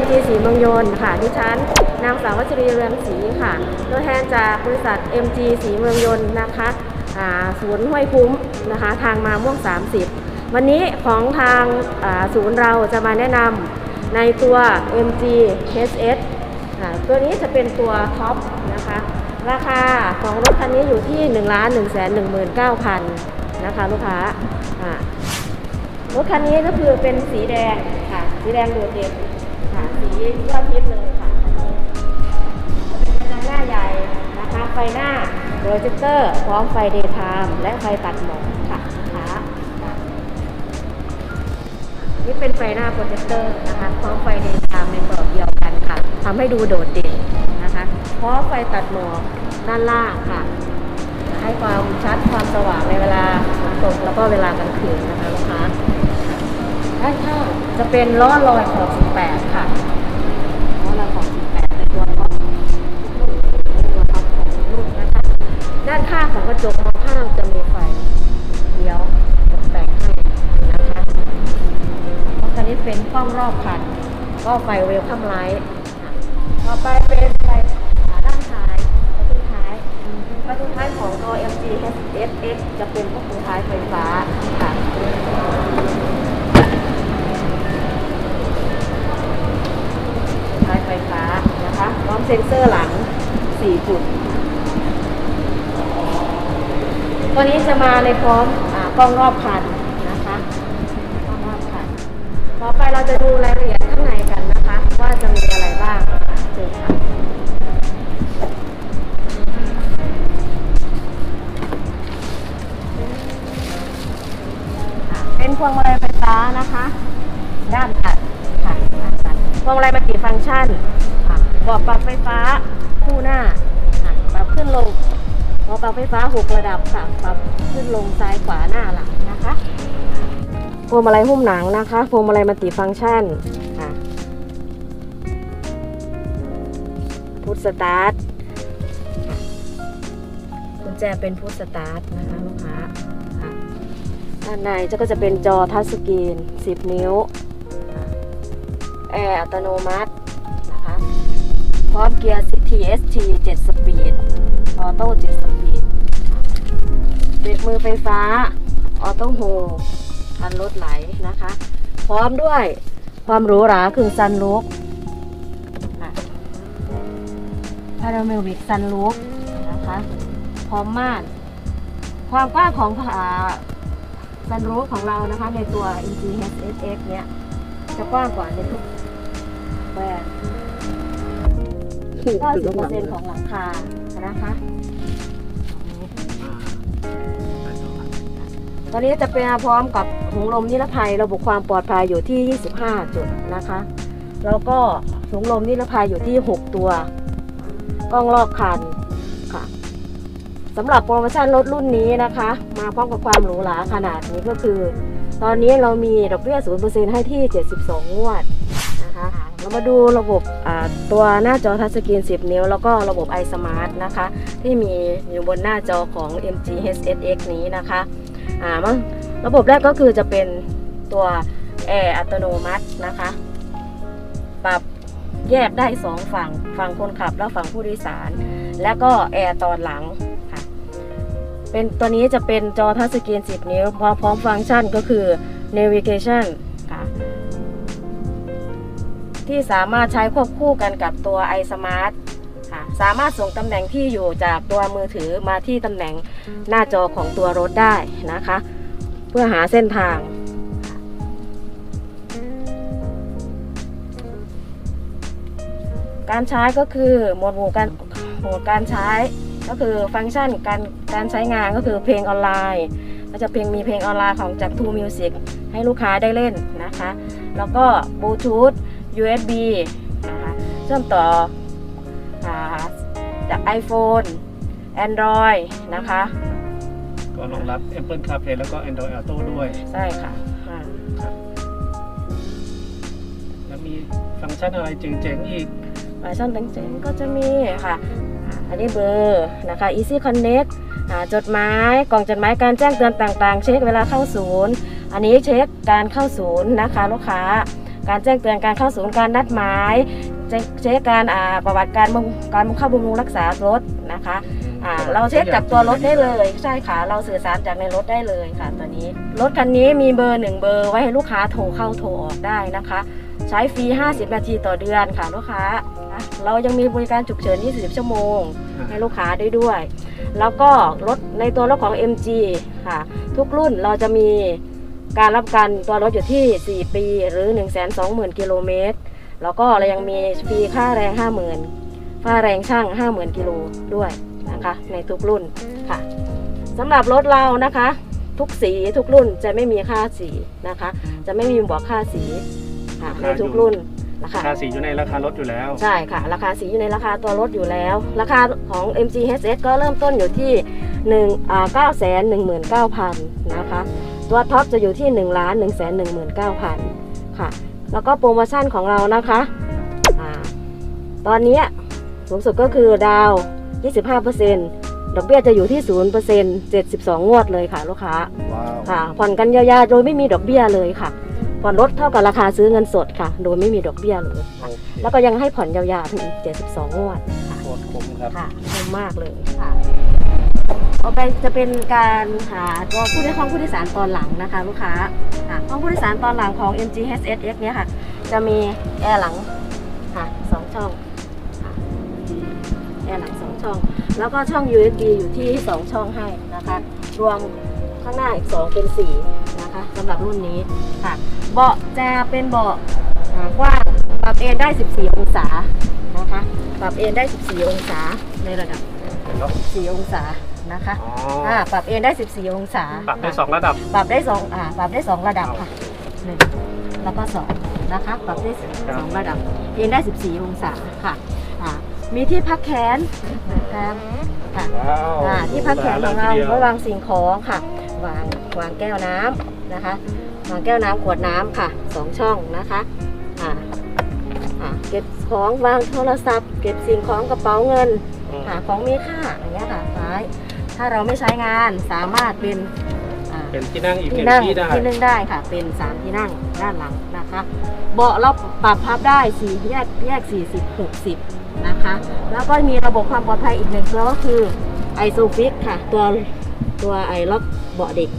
MG สีเมืองยนต์ค่ะ ดิฉัน นางสาววัชรีเรืองศรีค่ะ ตัวแทนจากบริษัท MG สีเมืองยนต์นะคะศูนย์ห้วยคุ้มนะคะ ทางมาม่วง 30 วันนี้ของทางศูนย์เราจะมาแนะนำในตัว MG HS ตัวนี้จะเป็นตัวท็อปนะคะ ราคาของรถคันนี้อยู่ที่ 1 1 1 9 0 0 0 นะคะลูกค้าอ่ารถคันนี้ก็คือเป็นสีแดงค่ะ สีแดงโดดเด่น ค่ะ สียอดฮิตเลยค่ะเป็นกระจังหน้าใหญ่นะคะไฟหน้าโปรเจคเตอร์พร้อมไฟเดย์ไทม์และไฟตัดหมอกค่ะค่ะนี่เป็นไฟหน้าโปรเจคเตอร์นะคะพร้อมไฟเดย์ไทม์ในกรอบเดียวกันค่ะทำให้ดูโดดเด่นนะคะพร้อมไฟตัดหมอกด้านล่างค่ะ ให้ความชัดความสว่างในเวลาฝนตกแล้วก็เวลากลางคืนนะคะลูกค้า ด้านข้างจะเป็นล้อลอยขอบ18 ค่ะล้อลอยขอบ18ในตัวท็อปตัวท็อปของรุ่นนะคะ ด้านข้างของกระจกมองข้างจะมีไฟเลี้ยวตกแต่งให้นะคะเพรถคันนี้เป็นกล้องรอบคัน ก็ไฟเวลคัมไลท์ต่อไปเป็นไฟด้านท้ายประตูท้ายประตูท้ายของตัว MG SX จะเป็น เซ็นเซอร์หลัง 4 จุด ตัวนี้จะมาในพร้อมอกล้องรอบคันนะคะกล้องรอบคันต่อไปเราจะดูรายละเอียดข้างในกันนะคะ ว่าจะมีอะไรบ้างเชิญค่ะเป็นพวงมาลัยไฟฟ้านะคะ ด้านตัดค่ะด้านตัดพวงมาลัยมัลติฟังก์ชันค่ะ บอกปรับไฟฟ้าคู่หน้าค่ะปรับขึ้นลงบอกปรับไฟฟ้าหกระดับค่ะ ปรับขึ้นลงซ้ายขวาหน้าหลังนะคะพวงมาลัยหุ้มหนังนะคะพวงมาลัยมัลติฟังก์ชันค่ะพุทสตาร์ทกุญแจเป็นพุทสตาร์ทนะคะลูกค้าค่ะด้านในจะก็จะเป็นจอทัชสกรีน 10 นิ้วค่ะแอร์อัตโนมัตินะคะพ ร้อมเกียร์ TST 7 สปีด ออโต้ 7 สปีดเบรกมือไฟฟ้า ออโต้โฮกันรถไหลนะคะ พร้อมด้วยความหรูหราคือซันลูกพาราเมวิกซันลูกนะคะ พร้อมมาก ความกว้างของซันลูกของเรานะคะ ในตัว EG HSX เนี้ยจะกว้างกว่าในทุกแบรนด์ 90%ของหลังคานะคะ ตอนนี้จะเป็นพร้อมกับถุงลมนิรภัยระบบความปลอดภัยอยู่ที่ 25 จุดนะคะ แล้วก็ถุงลมนิรภัยอยู่ที่ 6 ตัว กล้องรอบคันค่ะสำหรับโปรโมชั่นรถรุ่นนี้นะคะ มาพร้อมกับความหรูหราขนาดนี้ก็คือ ตอนนี้เรามีดอกเบี้ย0%ให้ที่ 72 งวดนะคะ เรามาดูระบบตัวหน้าจอทัชสกรีน 10 นิ้ว แล้วก็ระบบ iSmart นะคะ ที่มีอยู่บนหน้าจอของ MG HSX นี้นะคะอ่ามั้งระบบแรกก็คือจะเป็นตัวแอร์อัตโนมัตินะคะ ปรับแยกได้สองฝั่ง ฝั่งคนขับและฝั่งผู้โดยสาร และก็แอร์ตอนหลังค่ะ เป็นตัวนี้จะเป็นจอทัชสกรีน 10 นิ้ว พร้อมฟังก์ชันก็คือ navigation ที่สามารถใช้ควบคู่กันกับตัว iSmart ค่ะสามารถส่งตำแหน่งที่อยู่จากตัวมือถือมาที่ตำแหน่งหน้าจอของตัวรถได้นะคะ เพื่อหาเส้นทาง การใช้ก็คือโหมดหมู่การโหมดการใช้ก็คือฟังก์ชันการการใช้งานก็คือเพลงออนไลน์ก็จะเพลงมีเพลงออนไลน์ของจาก True Music ให้ลูกค้าได้เล่นนะคะ แล้วก็บลูทูธ USB นะคะเชื่อมต่ออาจาก iPhone Android นะคะ ก็รองรับ Apple CarPlay แล้วก็ Android Auto ด้วย ใช่ค่ะอ่าแล้วมีฟังก์ชันอะไรเจ๋งๆอีก ฟังก์ชันต่างๆก็จะมีค่ะอ่าอันนี้เบอร์นะคะ Easy Connect อ่าจดหมายกล่องจดหมายการแจ้งเตือนต่างๆ เช็คเวลาเข้าศูนย์ อันนี้เช็คการเข้าศูนย์นะคะลูกค้า การแจ้งเตือนการเข้าศูนย์การนัดหมายเช็คเช็คการอ่าประวัติการบำการเข้าบำรุงรักษารถนะคะอ่าเราเช็คจากตัวรถได้เลย ใช่ค่ะ เราสื่อสารจากในรถได้เลยค่ะตัวนี้ รถคันนี้มีเบอร์หนึ่งเบอร์ไว้ให้ลูกค้าโทรเข้าโทรออกได้นะคะ ใช้ฟรี 50 นาทีต่อเดือนค่ะลูกค้านะเรายังมีบริการฉุกเฉิน24ชั่วโมง ให้ลูกค้าได้ด้วย แล้วก็รถในตัวรถของ MG ค่ะ ทุกรุ่นเราจะมี การรับประกันตัวรถอยู่ที่ 4 ปีหรือ 120,000 กิโลเมตร แล้วก็เรายังมีฟรีค่าแรง 50,000ค่าแรงช่าง 50,000 กิโลด้วยนะคะในทุกรุ่นค่ะสำหรับรถเรานะคะ ทุกสีทุกรุ่นจะไม่มีค่าสีนะคะ จะไม่มีบวกค่าสีค่ะในทุกรุ่นนะราคะคาสีอยู่ในราคารถอยู่แล้ว ใช่ค่ะ ราคาสีอยู่ในราคาตัวรถอยู่แล้ว ราคาของ MG HS ก็เริ่มต้นอยู่ที่1อ่า9 1 9 0 0 0นะคะ ตัวท็อปจะอยู่ที่1ล้าน1 1 9 0 0 0 ค่ะ แล้วก็โปรโมชั่นของเรานะคะอาตอนเนี้ยสูงสุดก็คือดาว 25%ดอกเบี้ยจะอยู่ที่0% 72งวดเลยค่ะลูกค้าว้าวค่ะ ผ่อนกันยาวๆโดยไม่มีดอกเบี้ยเลยค่ะ ผ่อนรถเท่ากับราคาซื้อเงินสดค่ะ โดยไม่มีดอกเบี้ยเลยโอเคแล้วก็ยังให้ผ่อนยาวๆถึงอีก72งวดค่ะโคตรคุ้มครับ ค่ะคุ้มมากเลยค่ะ ต่อไปจะเป็นการหาตัวผู้ได้ห้องผู้โดยสารตอนหลังนะคะลูกค้าค่ะห้องผู้โดยสารตอนหลังของ MG HSX เนี่ยค่ะ จะมีแอร์หลังค่ะสองช่องแอร์หลังสองช่อง แล้วก็ช่อง USB อยู่ที่สองช่องให้นะคะ รวมข้างหน้าอีก 2 เป็น 4 นะคะสำหรับรุ่นนี้ค่ะ เบาะจะเป็นเบาะกว้างปรับเอนได้ 14 องศานะคะ ปรับเอนได้ 14 องศาในระดับ เนอะ14 องศานะคะอ๋ออ่าปรับเอนได้ 14 องศาปรับได้สองระดับ ปรับได้สองอ่าปรับได้สองระดับค่ะหนึ่งแล้วก็สองนะคะปรับได้สครับ องระดับเอนได้ 14 องศาค่ะอ่ามีที่พักแขนนะคะค่ะ ว้าวอ่าที่พักแขนของเราทีดียวไว้วางสิ่งของค่ะ วางวางแก้วน้ำนะคะวางแก้วน้ำขวดน้ำค่ะสองช่องนะคะอ่าอ่าเก็บของวางโทรศัพท์ เก็บสิ่งของกระเป๋าเงินอืม หาของมีค่าอย่างเงี้ยค่ะซ้าย ถ้าเราไม่ใช้งานสามารถเป็นอ่า เป็นที่นั่งอีกหที่นึ่งนั่งที่ได้ที่นั่งได้ค่ะ เป็นสามที่นั่งด้านหลังนะคะ เบาะเราปรับพับได้สี่แยกแยก 40 60 นะคะ แล้วก็มีระบบความปลอดภัยอีกหนึ่งตัวก็คือไอโซฟิกค่ะ ตัวตัวไอล็อกเบาะเด็ก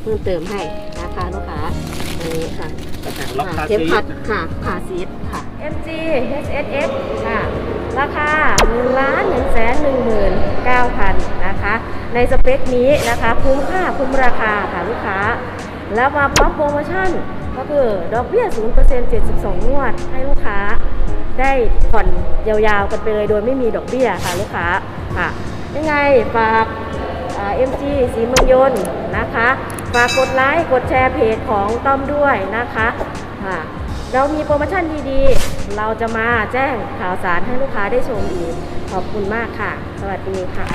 เพิ่มเติมให้นะคะลูกค้าอันนี้ค่ะล็อกคาเข็มซีขัดทค่ะขาซีทค่ะ MG HSX ค่ะ ราคา1ล้าน1แสน1หมื่น9,000นะคะ ในสเปคนี้นะคะคุ้มค่าคุ้มราคาค่ะลูกค้า แล้วมาพร้อมโปรโมชั่นก็คือดอกเบี้ย 0% 72 งวด ให้ลูกค้าได้ผ่อนยาวๆกันไปเลยโดยไม่มีดอกเบี้ยค่ะลูกค้าค่ะ ยังไงฝากเอ่า MG สีเมืองยนต์นะคะ ฝากกดไลค์ กดแชร์เพจของต้อมด้วยนะคะค่ะ เรามีโปรโมชั่นดีๆ เราจะมาแจ้งข่าวสารให้ลูกค้าได้ชมอีก ขอบคุณมากค่ะ สวัสดีค่ะ